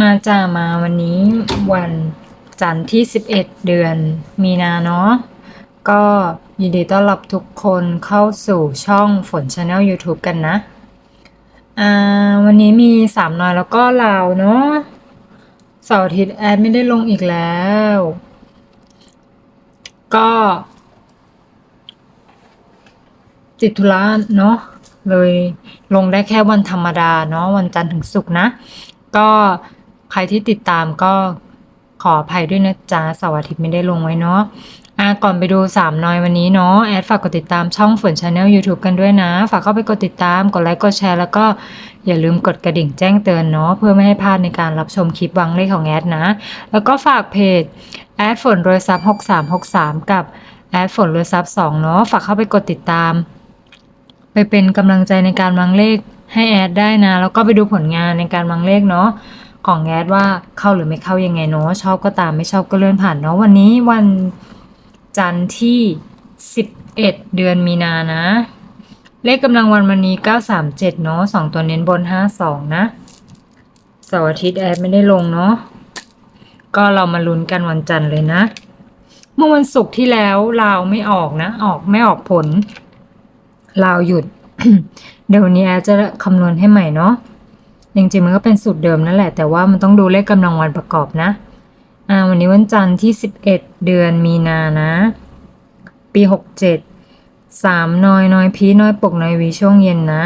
มาจ้ามาวันนี้วันจันทร์ที่ 11 เดือนมีนาเนาะก็ยินดีต้อนรับทุกคนเข้าสู่ช่องฝนชาแนล YouTube กันนะ อ่า วันนี้มีสามน้อยแล้วก็ลาวเนาะเสาร์อาทิตย์แอดไม่ได้ลงอีกแล้ว ก็ ติดธุระเนาะเลยลงได้แค่วันธรรมดาเนาะวันจันทร์ถึงศุกร์นะ ก็ ใครที่ติดตามก็ขออภัยด้วยนะจ๊ะเสาร์อาทิตย์ไม่ได้ลงไว้เนาะอะก่อนไปดูสามน้อยวันนี้เนาะแอดฝากกดติดตามช่องฝนชาแนล YouTube กันด้วยนะ ฝากเข้าไปกดติดตาม กดไลค์ กดแชร์ แล้วก็อย่าลืมกดกระดิ่งแจ้งเตือนเนาะเพื่อไม่ให้พลาดในการรับชมคลิปวังเลขของแอดนะ แล้วก็ฝากเพจแอดฝนรวยซับหกสามหกสามกับแอดฝนรวยซับสองเนาะฝากเข้าไปกดติดตาม ไปเป็นกำลังใจในการวางเลขให้แอดได้นะ แล้วก็ไปดูผลงานในการวางเลขเนาะ ของแอดว่าเข้าหรือไม่เข้ายังไงเนาะชอบก็ตามไม่ชอบก็เลื่อนผ่านเนาะวันนี้วันจันทร์ที่ 11 เดือนมีนานะ เลขกำลังวันวันนี้ 937 เนาะสองตัวเน้นบน 52 นะเสาร์อาทิตย์แอดไม่ได้ลงเนาะก็เรามาลุ้นกันวันจันทร์เลยนะ เมื่อวันศุกร์ที่แล้วลาวไม่ออกนะ ออกไม่ออกผลลาวหยุด เดี๋ยวนี้แอดจะคำนวณให้ใหม่เนาะ จริงๆมันก็เป็นสูตรเดิมนั่นแหละ แต่ว่ามันต้องดูเลขกำลังวันประกอบนะ อ่า วันนี้วันจันทร์ที่ 11 เดือนมีนานะ ปี 67สามน้อยน้อยพีน้อยปกน้อยวีช่วงเย็นนะ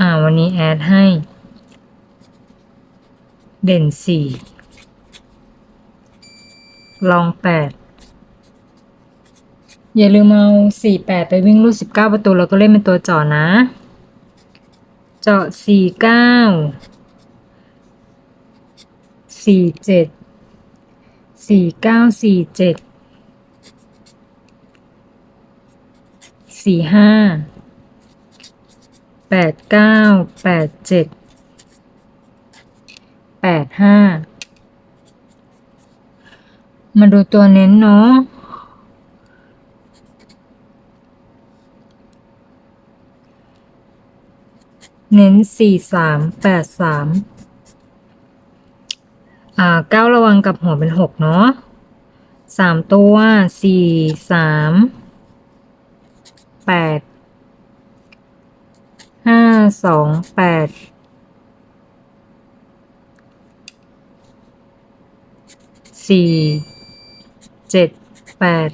อ่า วันนี้แอดให้ เด่นสี่ลองแปดอย่าลืมเอาสี่แปดไปวิ่งรูดสิบเก้าประตู แล้วก็เล่นเป็นตัวจาะนะ เจาะสี่เก้าสี่เจ็ดสี่เก้าสี่เจ็ดสี่ห้าแปดเก้าแปดเจ็ดแปดห้ามาดูตัวเน้นเนาะ เน้นสี่สามแปดสามอ่าเก้าระวังกับหัวเป็นหกเนาะสามตัวสี่สามแปดห้าสองแปดสี่เจ็ดแปด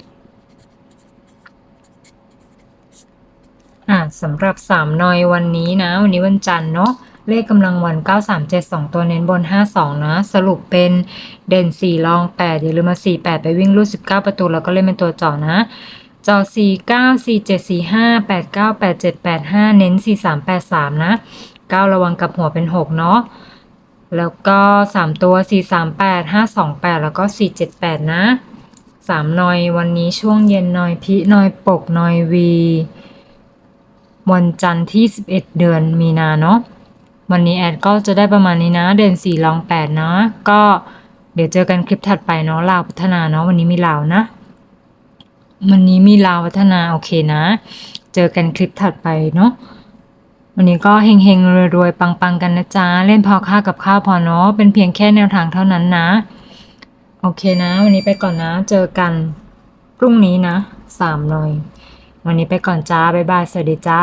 อะสำหรับสามนอยวันนี้นะ วันนี้วันจันทร์เนาะเลขกำลังวัน 9372 ตัวเน้นบน 52 นะ สรุปเป็นเด่น 4 รอง 8 อย่าลืมมา 48 ไปวิ่งรูด19 ประตู แล้วก็เล่นเป็นตัวเจาะนะเจาะ49 47 45 89 87 85 เน้น 4383 นะ 9 ระวังกับหัวเป็น 6 เนาะแล้วก็ 3 ตัว 438 528 แล้วก็ 478 นะ 3 นอยวันนี้ช่วงเย็นนอยพินอยปกนอยวี วันจันทร์ที่ 11 เดือนมีนาเนาะวันนี้แอดก็จะได้ประมาณนี้นะ เดือน4ลอง8นะก็เดี๋ยวเจอกันคลิปถัดไปเนาะลาวพัฒนาเนาะวันนี้มีลาวนะ วันนี้มีลาวพัฒนาโอเคนะ เจอกันคลิปถัดไปเนาะวันนี้ก็เฮงเฮงๆรวยๆปังๆกันนะจ๊ะเล่นพอค่ากับข้าวพอเนาะเป็นเพียงแค่แนวทางเท่านั้นนะ โอเคนะ วันนี้ไปก่อนนะ เจอกันพรุ่งนี้นะสามหน่อย วันนี้ไปก่อนจ้า บ๊ายบาย สวัสดีจ้า